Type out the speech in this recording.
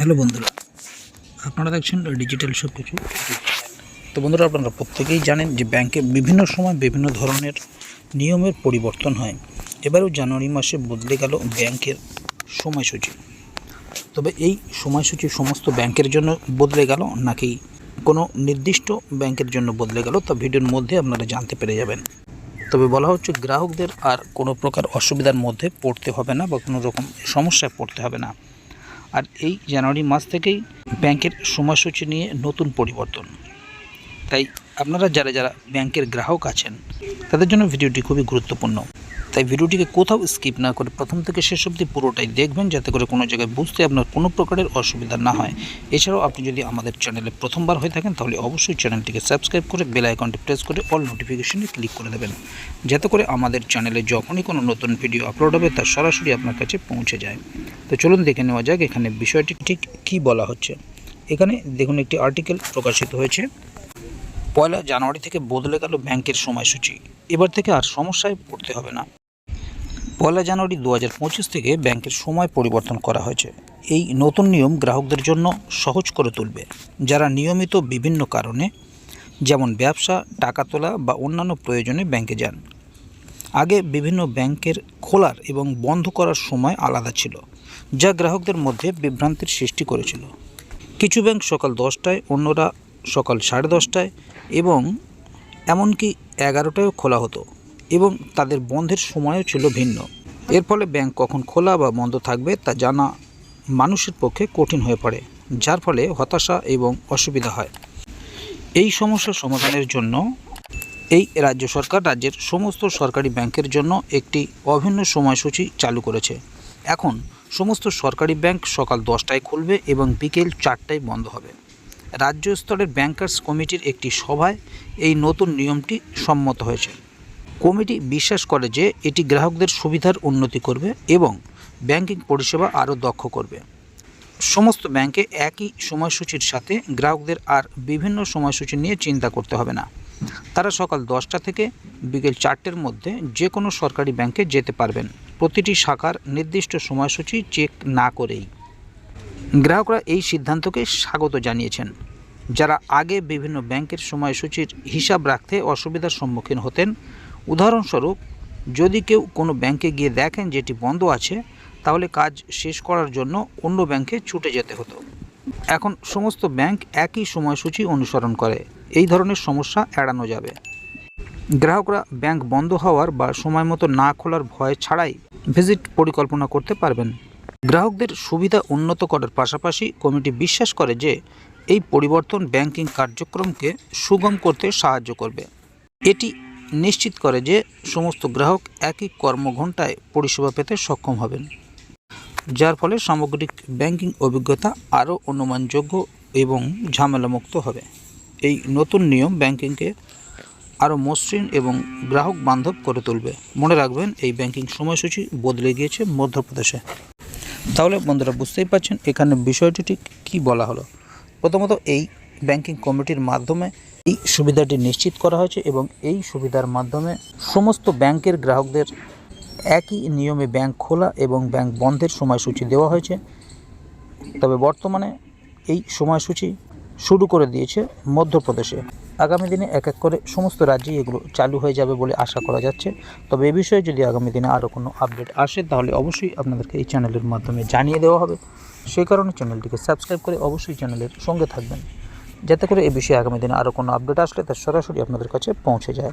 Hello বন্ধুরা, আপনারা দেখছেন ডিজিটাল সব কিছু তো বন্ধুরা, আপনারা প্রত্যেকেই জানেন যে ব্যাংকে বিভিন্ন সময় বিভিন্ন ধরনের নিয়মের পরিবর্তন হয়। এবারেও জানুয়ারি মাসে বদলে গেল ব্যাংকের সময়সূচি। তবে এই সময়সূচি সমস্ত ব্যাংকের জন্য বদলে গেল, নাকি কোনো নির্দিষ্ট ব্যাংকের জন্য বদলে গেল, তা ভিডিওর মধ্যে আপনারা জানতে পেরে যাবেন। তবে বলা হচ্ছে গ্রাহকদের আর কোনো প্রকার অসুবিধার মধ্যে পড়তে হবে না বা কোনো রকম সমস্যায় পড়তে হবে না। আর এই জানুয়ারি মাস থেকেই ব্যাংকের সময়সূচি নিয়ে নতুন পরিবর্তন। তাই আপনারা যারা যারা ব্যাংকের গ্রাহক আছেন, তাদের জন্য ভিডিওটি খুবই গুরুত্বপূর্ণ। তাই ভিডিওটিকে কোথাও স্কিপ না করে প্রথম থেকে শেষ অবধি পুরোটাই দেখবেন, যাতে করে কোনো জায়গায় বুঝতে আপনার কোনো প্রকারের অসুবিধা না হয়। এছাড়াও আপনি যদি আমাদের চ্যানেলে প্রথমবার হয়ে থাকেন, তাহলে অবশ্যই চ্যানেলটিকে সাবস্ক্রাইব করে বেল আইকনটি প্রেস করে অল নোটিফিকেশনে ক্লিক করে দেবেন। যাতে করে আমাদের চ্যানেলে যখনই কোনো নতুন ভিডিও আপলোড হবে, তা সরাসরি আপনার কাছে পৌঁছে যায়। তো চলুন দেখে নেওয়া যাক এখানে বিষয়টি ঠিক কী বলা হচ্ছে। এখানে দেখুন একটি আর্টিকেল প্রকাশিত হয়েছে। পয়লা জানুয়ারি থেকে বদলে গেল ব্যাংকের সময়সূচি। এবার থেকে আর সমস্যায় পড়তে হবে না। পয়লা জানুয়ারি দু হাজার পঁচিশ থেকে ব্যাংকের সময় পরিবর্তন করা হয়েছে। এই নতুন নিয়ম গ্রাহকদের জন্য সহজ করে তুলবে। যারা নিয়মিত বিভিন্ন কারণে, যেমন ব্যবসা, টাকা তোলা বা অন্যান্য প্রয়োজনে ব্যাংকে যান আগে বিভিন্ন ব্যাংকের খোলার এবং বন্ধ করার সময় আলাদা ছিল, যা গ্রাহকদের মধ্যে বিভ্রান্তির সৃষ্টি করেছিল। কিছু ব্যাংক সকাল দশটায়, অন্যরা সকাল সাড়ে দশটায় এবং এমনকি এগারোটায়ও খোলা হতো এবং তাদের বন্ধের সময়ও ছিল ভিন্ন। এর ফলে ব্যাংক কখন খোলা বা বন্ধ থাকবে তা জানা মানুষের পক্ষে কঠিন হয়ে পড়ে, যার ফলে হতাশা এবং অসুবিধা হয়। এই সমস্যার সমাধানের জন্য এই রাজ্য সরকার রাজ্যের সমস্ত সরকারি ব্যাংকের জন্য একটি অভিন্ন সময়সূচি চালু করেছে। এখন সমস্ত সরকারি ব্যাংক সকাল দশটায় খুলবে এবং বিকেল চারটায় বন্ধ হবে। রাজ্য স্তরের ব্যাংকার্স কমিটির একটি সভায় এই নতুন নিয়মটি সম্মত হয়েছে। কমিটি বিশ্বাস করে যে এটি গ্রাহকদের সুবিধার উন্নতি করবে এবং ব্যাংকিং পরিষেবা আরও দক্ষ করবে। সমস্ত ব্যাংকে একই সময়সূচির সাথে গ্রাহকদের আর বিভিন্ন সময়সূচি নিয়ে চিন্তা করতে হবে না। তারা সকাল দশটা থেকে বিকেল চারটের মধ্যে যে কোনো সরকারি ব্যাংকে যেতে পারবেন। প্রতিটি শাখার নির্দিষ্ট সময়সূচি চেক না করেই। গ্রাহকরা এই সিদ্ধান্তকে স্বাগত জানিয়েছেন। যারা আগে বিভিন্ন ব্যাংকের সময়সূচির হিসাব রাখতে অসুবিধার সম্মুখীন হতেন, উদাহরণস্বরূপ, যদি কেউ কোনো ব্যাংকে গিয়ে দেখেন যেটি বন্ধ আছে, তাহলে কাজ শেষ করার জন্য অন্য ব্যাংকে ছুটে যেতে হতো। এখন সমস্ত ব্যাংক একই সময়সূচি অনুসরণ করে। এই ধরনের সমস্যা এড়ানো যাবে। গ্রাহকরা ব্যাংক বন্ধ হওয়ার বা সময় মতো না খোলার ভয় ছাড়াই ভিজিট পরিকল্পনা করতে পারবেন। গ্রাহকদের সুবিধা উন্নত করার পাশাপাশি কমিটি বিশ্বাস করে যে এই পরিবর্তন ব্যাংকিং কার্যক্রমকে সুগম করতে সাহায্য করবে। এটি নিশ্চিত করে যে সমস্ত গ্রাহক একই কর্মঘণ্টায় পরিষেবা পেতে সক্ষম হবেন। যার ফলে সামগ্রিক ব্যাংকিং অভিজ্ঞতা আরও অনুমানযোগ্য এবং ঝামেলামুক্ত হবে। এই নতুন নিয়ম ব্যাংকিংকে আরও মসৃণ এবং গ্রাহক বান্ধব করে তুলবে। মনে রাখবেন, এই ব্যাংকিং সময়সূচি বদলে গিয়েছে মধ্যপ্রদেশে। তাহলে বন্ধুরা বুঝতেই পারছেন এখানে বিষয়টি ঠিক কী বলা হলো। প্রথমত, এই ব্যাংকিং কমিটির মাধ্যমে এই সুবিধাটি নিশ্চিত করা হয়েছে এবং এই সুবিধার মাধ্যমে সমস্ত ব্যাংকের গ্রাহকদের একই নিয়মে ব্যাংক খোলা এবং ব্যাংক বন্ধের সময়সূচি দেওয়া হয়েছে। তবে বর্তমানে এই সময়সূচি শুরু করে দিয়েছে মধ্যপ্রদেশে। আগামী দিনে এক এক করে সমস্ত রাজ্যেই এগুলো চালু হয়ে যাবে বলে আশা করা যাচ্ছে। তবে এ বিষয়ে যদি আগামী দিনে আরও কোনো আপডেট আসে, তাহলে অবশ্যই আপনাদেরকে এই চ্যানেলের মাধ্যমে জানিয়ে দেওয়া হবে। সেই কারণে চ্যানেলটিকে সাবস্ক্রাইব করে অবশ্যই চ্যানেলের সঙ্গে থাকবেন। যাতে করে এ বিষয়ে আগামী দিনে আরও কোনো আপডেট আসলে তা সরাসরি আপনাদের কাছে পৌঁছে যায়।